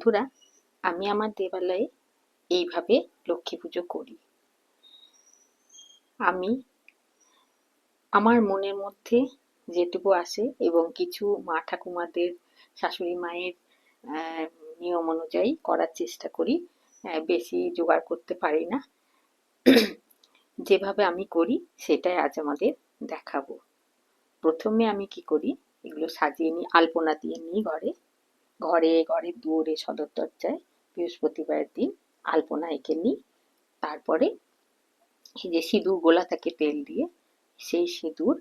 বন্ধুরা, আমি আমার দেবালয়ে এইভাবে লক্ষ্মী পুজো করি। আমি আমার মনের মধ্যে যেটুকু আসে এবং কিছু মা ঠাকুমাদের, শাশুড়ি মায়ের নিয়ম অনুযায়ী করার চেষ্টা করি বেশি জোগাড় করতে পারি না। যেভাবে আমি করি, সেটাই আজ আমাদের দেখাবো। প্রথমে আমি কি করি, এগুলো সাজিয়ে নিই, আলপনা দিয়ে নিই ঘরে। ঘরে ঘরে দুয়ারে সদর দরজায় বৃহস্পতিবারের দিন আলপনা এঁকে নিই। তারপরে যে সিঁদুর গোলা থাকে তেল দিয়ে, সেই সিঁদুর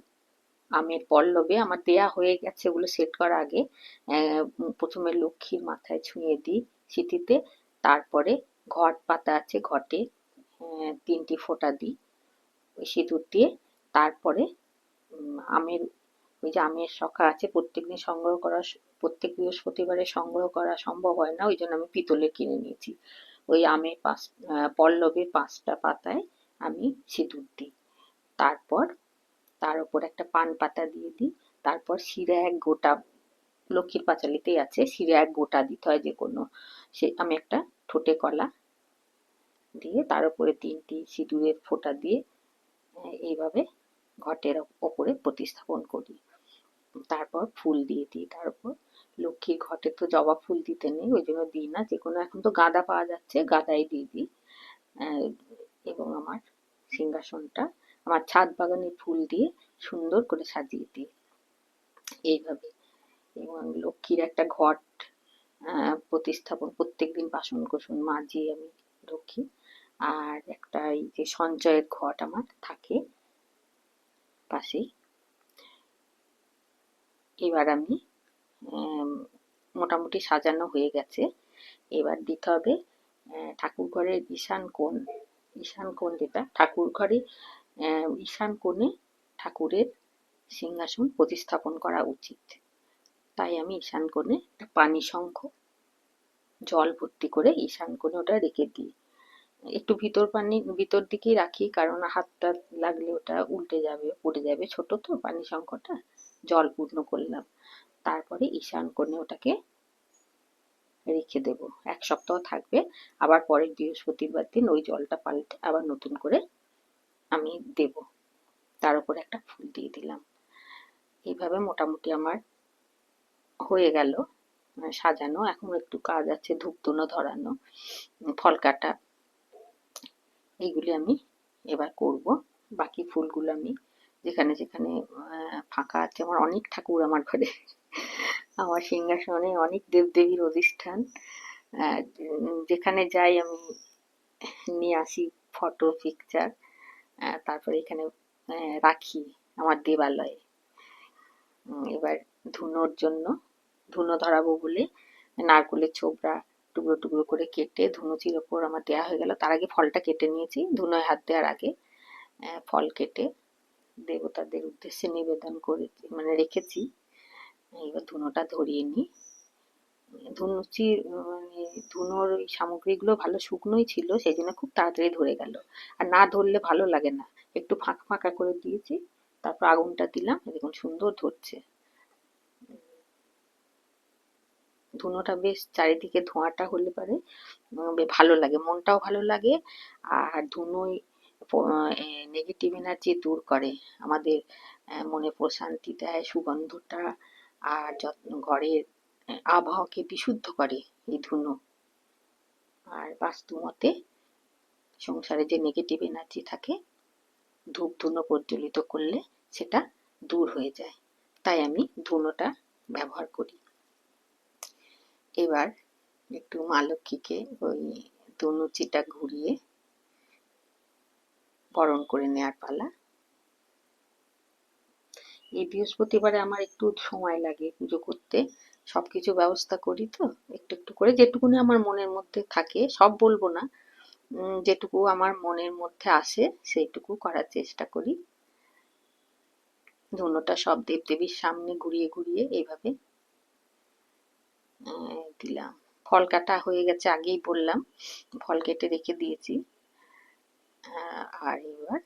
আমের পল্লবে আমার দেয়া হয়ে গেছে ওগুলো সেট করার আগে প্রথমে লক্ষ্মীর মাথায় ছুঁয়ে দিই সিটিতে তারপরে ঘট পাতা আছে ঘটে তিনটি ফোঁটা দিই সিঁদুর দিয়ে। তারপরে আমের ওই যে আমের শখা আছে প্রত্যেকদিন সংগ্রহ করা প্রত্যেক বৃহস্পতিবারে সংগ্রহ করা সম্ভব হয় না ওই জন্য আমি পিতলে কিনে নিয়েছি। ওই আমের পাঁচ পল্লবের পাঁচটা পাতায় আমি সিঁদুর দিই। তারপর তার উপর একটা পান পাতা দিয়ে দিই, তারপর শিরা এক গোটা, লক্ষ্মীর পাঁচালিতেই আছে, শিরা এক গোটা দিতে হয় যে কোনো সে, আমি একটা ঠোঁটে কলা দিয়ে তার উপরে তিনটি সিঁদুরের ফোঁটা দিয়ে এইভাবে ঘটের ওপরে প্রতিস্থাপন করি। তারপর ফুল দিয়ে দিই। তারপর লক্ষ্মীর ঘটে তো জবা ফুল দিতে নেই, ওই জন্য দিই না। যে কোনো এখন তো গাঁদা পাওয়া যাচ্ছে, গাঁদাই দিয়ে দিই। এবং আমার সিংহাসনটা, আমার ছাদ বাগানের ফুল দিয়ে সুন্দর করে সাজিয়ে দিই। এইভাবে। এবং লক্ষ্মীর একটা ঘট প্রতিস্থাপন, প্রত্যেকদিন বাসন কোসন মাজি আমি লক্ষ্মী আর একটা এই যে সঞ্চয়ের ঘট আমার থাকে পাশেই। এবার আমি মোটামুটি সাজানো হয়ে গেছে। এবার দিতে হবে ঠাকুর ঘরের ঈশান কোণ ঈশান কোণ যেটা ঠাকুর ঘরে ঈশান কোণে ঠাকুরের সিংহাসন প্রতিস্থাপন করা উচিত। তাই আমি ঈশান কোণে একটা পানি শঙ্খ, জল ভর্তি করে ঈশান কোণে ওটা রেখে দিই। একটু ভিতর পানি, ভিতর দিকেই রাখি, কারণ হাতটা লাগলে ওটা উল্টে যাবে, পড়ে যাবে ছোট তো, পানি শঙ্খটা। জল পূর্ণ করলাম। তারপরে ঈশান কোণে ওটাকে রেখে দেব। এক সপ্তাহ থাকবে। আবার পরের বৃহস্পতিবার দিন ওই জলটা পাল্টে আবার নতুন করে আমি দেব। তার উপর একটা ফুল দিয়ে দিলাম। এইভাবে মোটামুটি আমার হয়ে গেল। সাজানো। এখন একটু কাজ আছে, ধূপধুনো ধরানো, ফল কাটা। এইগুলি আমি এবার করব। বাকি ফুলগুলো আমি যেখানে যেখানে ফাঁকা আছে। আমার অনেক ঠাকুর আমার ঘরে। আমার সিংহাসনে অনেক দেবদেবীর অধিষ্ঠান। যেখানে যাই আমি নিয়ে আসি ফটো পিকচার তারপরে এখানে রাখি আমার দেবালয়ে। এবার ধুনোর জন্য ধুনো ধরাবো বলে নারকলের ছোবড়া টুকরো টুকরো করে কেটে ধুনুচির ওপর আমার দেওয়া হয়ে গেল। তার আগে ফলটা কেটে নিয়েছি। ধুনোয় হাত দেওয়ার আগে ফল কেটে দেবতাদের উদ্দেশ্যে নিবেদন করে মানে রেখেছি। এবার ধুনোটা ধরিয়ে নিই। ধুনুচির মানে ধুনোর ওই সামগ্রীগুলো ভালো শুকনোই ছিল সেই জন্য খুব তাড়াতাড়ি ধরে গেল। আর না ধরলে ভালো লাগে না। একটু ফাঁকা ফাঁকা করে দিয়েছি, তারপর আগুনটা দিলাম। দেখুন, সুন্দর ধরছে। ধুনোটা বেশ চারিদিকে ধোঁয়াটা হলে পারে। ভালো লাগে, মনটাও ভালো লাগে। আর ধুনোই নেগেটিভ এনার্জি দূর করে। আমাদের মনে প্রশান্তি দেয়, সুগন্ধটা আর ঘরের আবহাওয়াকে বিশুদ্ধ করে এই ধুনো। আর বাস্তু মতে সংসারে যে নেগেটিভ এনার্জি থাকে, ধূপ ধুনো প্রজ্বলিত করলে সেটা দূর হয়ে যায়। তাই আমি ধুনোটা ব্যবহার করি। এবার একটু মা লক্ষ্মীকে ওই ধনুচিটা ঘুরিয়ে বরণ করে নেয়ার পালা। এই বৃহস্পতিবারে আমার একটু সময় লাগে পুজো করতে। সবকিছু ব্যবস্থা করি তো, একটু একটু করে। যেটুকুনি আমার মনের মধ্যে থাকে, সব বলব না। যেটুকু আমার মনের মধ্যে আসে, সেইটুকু করার চেষ্টা করি। ধুনোটা সব দেবদেবীর সামনে ঘুরিয়ে ঘুরিয়ে এইভাবে দিলাম। ফল কাটা হয়ে গেছে আগেই বললাম। ফল কেটে রেখে দিয়েছি। আর এবার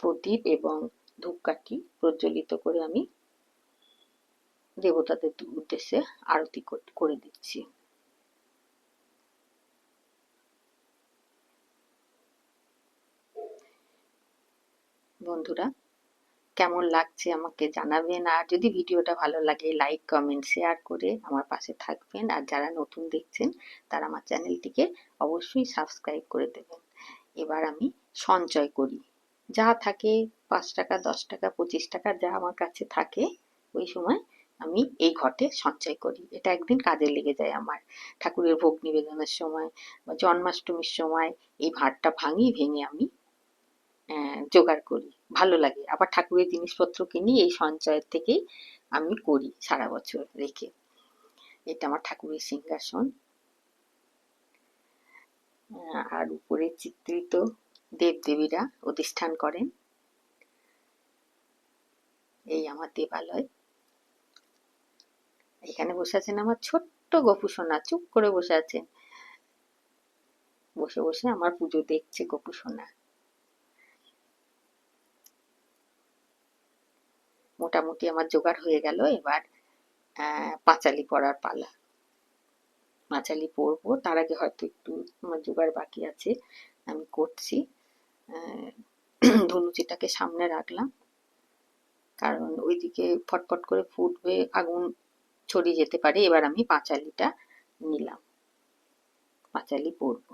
প্রদীপ এবং ধূপকাঠি প্রজ্বলিত করে আমি দেবতাদের উদ্দেশ্যে আরতি করে দিচ্ছি। বন্ধুরা, কেমন লাগছে আমাকে জানাবেন? আর যদি ভিডিওটা ভালো লাগে লাইক কমেন্ট শেয়ার করে আমার পাশে থাকবেন। আর যারা নতুন দেখছেন, তারা আমার চ্যানেলটিকে অবশ্যই সাবস্ক্রাইব করে দেবেন। এবার আমি সঞ্চয় করি। যা থাকে পাঁচ টাকা, দশ টাকা, পঁচিশ টাকা যা আমার কাছে থাকে, ওই সময় আমি এই ঘটে সঞ্চয় করি। এটা একদিন কাজে লেগে যায় আমার। ঠাকুরের ভোগ নিবেদনের সময় বা জন্মাষ্টমীর সময় এই ভাঁড়টা ভাঙি, ভেঙে আমি জোগাড় করি। ভালো লাগে। আবার ঠাকুরের জিনিসপত্র কিনি, এই সঞ্চয়ের থেকেই আমি করি সারা বছর রেখে। এটা আমার ঠাকুরের সিংহাসন। আর উপরে চিত্রিত দেবদেবীরা অধিষ্ঠান করেন। এই আমার দেবালয়। এখানে বসে আছেন আমার ছোট্ট গপু সোনা, চুপ করে বসে আছেন। বসে বসে আমার পুজো দেখছে গপু সোনা। মোটামুটি আমার জোগাড় হয়ে গেল, এবার পাঁচালি পড়ার পালা। পাঁচালি পড়ব। তার আগে হয়তো একটু আমার জোগাড় বাকি আছে, আমি করছি। ধনুচিটাকে সামনে রাখলাম। কারণ ওইদিকে ফটফট করে ফুটবে, আগুন ছড়িয়ে যেতে পারে। এবার আমি পাঁচালিটা নিলাম। পাঁচালি পড়ব।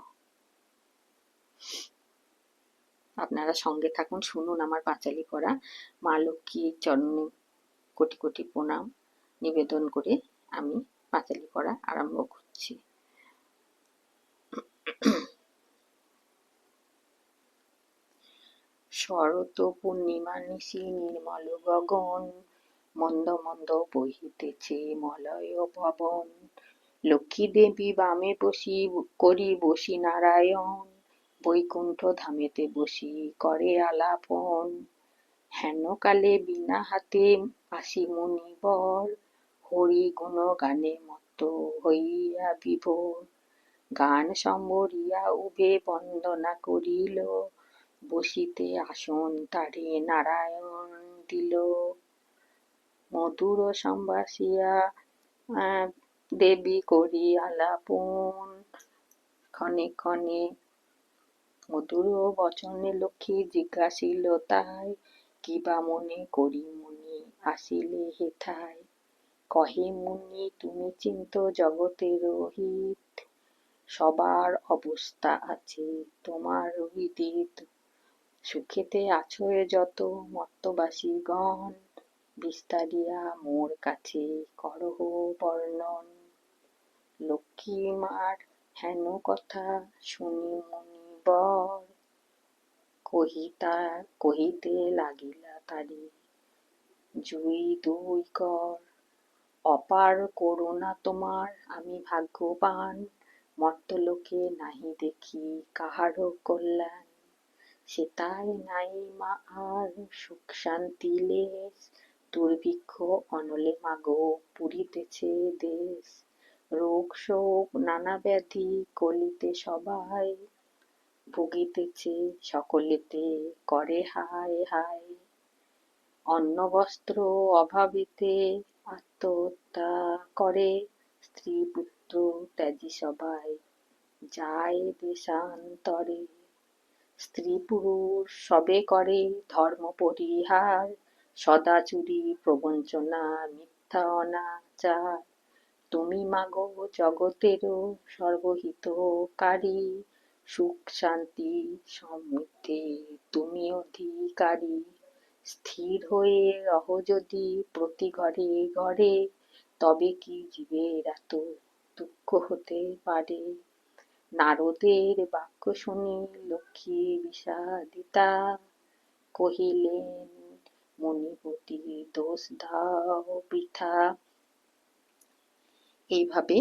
আপনারা সঙ্গে থাকুন, শুনুন আমার পাঁচালি পড়া। মা লক্ষ্মীর চরণে কোটি কোটি প্রণাম, নিবেদন করে আমি পাঁচালি পড়া আরম্ভ করছি। শরৎ পূর্ণিমা নিশি নির্মল গগন, মন্দ মন্দ বহিতেছে মলয় পবন লক্ষ্মী দেবী বামে বসি করি বসি নারায়ণ, বৈকুণ্ঠ ধামেতে বসি করে আলাপন। হেন কালে বিনা হাতে আসি মুনিবর হরি গুণ গানে মত্ত হইয়া বিভোর গান সম্বরিয়া উভে বন্দনা করিল, বসিতে আসন তারে নারায়ণ দিল। মধুর সম্বাসিয়া দেবী করি আলাপন। ক্ষণে ক্ষণে মধুর বচনে লক্ষ্মী জিজ্ঞাসিল, তাই কিবা মনে করি মনে আসিলে হেথায়? কহে মুনি, তুমি চিন্ত জগতের রহিত, সবার অবস্থা আছে তোমার বিদিত সুখেতে আছো যত মত্তবাসী গণ, বিস্তারিয়া মোর কাছে করহ বর্ণন। লক্ষ্মী মার হেন কথা শুনি মুনি বর, কহিতা, কহিতে লাগিলা তারি। জুই দুই কর অপার করুণা তোমার, আমি ভাগ্যবান। মর্তলোকে নাহি দেখি কাহারও কল্যাণ। সেতাই নাই মা, আর সুখ শান্তি লেশ। দুর্ভিক্ষ অনলে মাগো পুরিতেছে দেশ। রোগ শোক নানা ব্যাধি কলিতে সবাই। ভুগিতেছে সকলেতে, করে হায় হায়। অন্ন বস্ত্র অভাবেতে আত্মহত্যা করে স্ত্রী পুত্র ত্যাজি সবাই যায় দেশান্তরে। স্ত্রী পুরুষ সবে করে ধর্ম পরিহার, সদা চুরি, প্রবঞ্চনা, মিথ্যা অনাচার। তুমি মাগো জগতেরও সর্বহিতকারী, সুখ শান্তি সমৃদ্ধি তুমি অধিকারী। স্থির হয়ে রহ যদি প্রতি ঘরে ঘরে, তবে কি জীবের এত দুঃখ হতে পারে? নারদের বাক্য শুনি লক্ষ্মী বিষাদিতা কহিলেন, মণিপতি দোষ দাও বৃথা। এইভাবে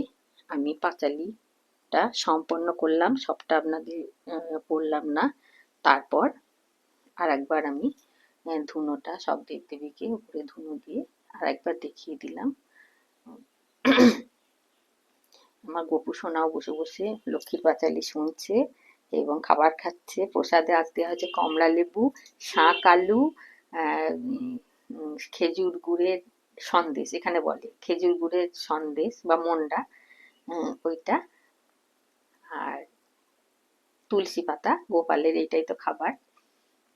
আমি পাঁচালিটা সম্পন্ন করলাম, সবটা আপনাদের বললাম না। তারপর আর একবার আমি ধুনোটা সব দেবদেবীকে উপরে ধুনো দিয়ে আর একবার দেখিয়ে দিলাম। আমার গপু সোনাও বসে বসে লক্ষ্মীর পাঁচালি শুনছে এবং খাবার খাচ্ছে। প্রসাদে আজ দেওয়া হয়েছে কমলা লেবু শাঁক আলু খেজুর গুড়ের সন্দেশ এখানে বলে খেজুর গুড়ের সন্দেশ বা মন্ডা উম, ওইটা। আর তুলসী পাতা গোপালের এইটাই তো খাবার।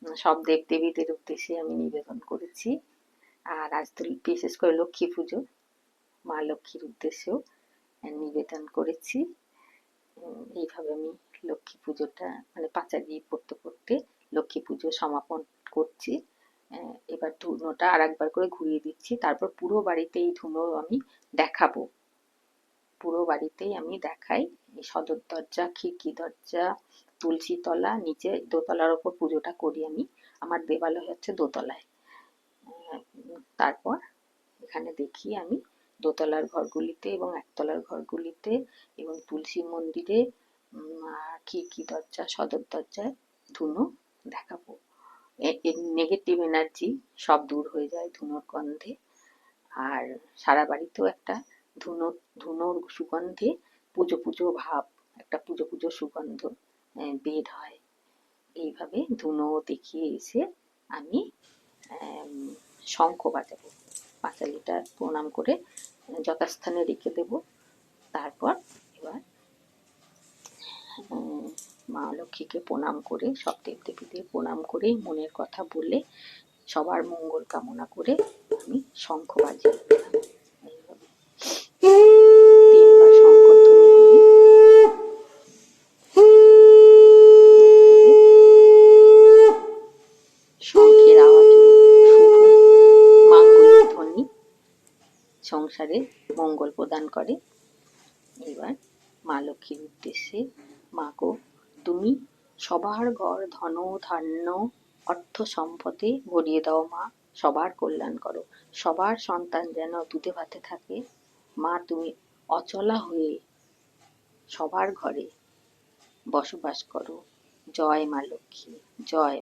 সব দেব দেবীদের উদ্দেশ্যে আমি নিবেদন করেছি। আর আজ তো বিশেষ করে লক্ষ্মী পুজো, মা লক্ষ্মীর উদ্দেশ্যেও নিবেদন করেছি। এইভাবে আমি লক্ষ্মী পুজোটা মানে পাঁচালি পড়তে পড়তে লক্ষ্মী পুজো সমাপন করছি। এবার ধুনোটা আর একবার করে ঘুরিয়ে দিচ্ছি। তারপর পুরো বাড়িতে এই ধুনো আমি দেখাবো। পুরো বাড়িতেই আমি দেখাই। এই সদর দরজা, খিড়কি দরজা তুলসী তলা, নিচে দোতলার ওপর পুজোটা করি আমি। আমার দেবালয় হচ্ছে দোতলায়। তারপর এখানে দেখি আমি দোতলার ঘরগুলিতে এবং একতলার ঘরগুলিতে এবং তুলসী মন্দিরে খিড়কি দরজা, সদর দরজায় ধুনো দেখাবো। নেগেটিভ এনার্জি সব দূর হয়ে যায় ধুনোর গন্ধে। আর সারা বাড়িতেও একটা ধুনো, ধুনোর সুগন্ধে পুজো পুজো ভাব, একটা পুজো পুজো সুগন্ধ। বের হয়। এইভাবে ধুনো দেখিয়ে এসে আমি শঙ্খ বাজাবো। পাঁচালিটা প্রণাম করে যথাস্থানে রেখে দেব। তারপর এবার মা লক্ষ্মীকে প্রণাম করে, সব দেবদেবীদের প্রণাম করে, মনের কথা বলে, সবার মঙ্গল কামনা করে আমি শঙ্খ বাজিয়ে দিলাম। এইভাবে। সংসারে মঙ্গল প্রদান করে। এবার মা লক্ষ্মীর উদ্দেশ্যে, মা গো, তুমি সবার ঘর ধন ধান্য অর্থ সম্পদে ভরিয়ে দাও মা, সবার কল্যাণ করো। সবার সন্তান যেন দুধে ভাতে থাকে। মা, তুমি অচলা হয়ে সবার ঘরে বসবাস করো। জয় মা লক্ষ্মী, জয়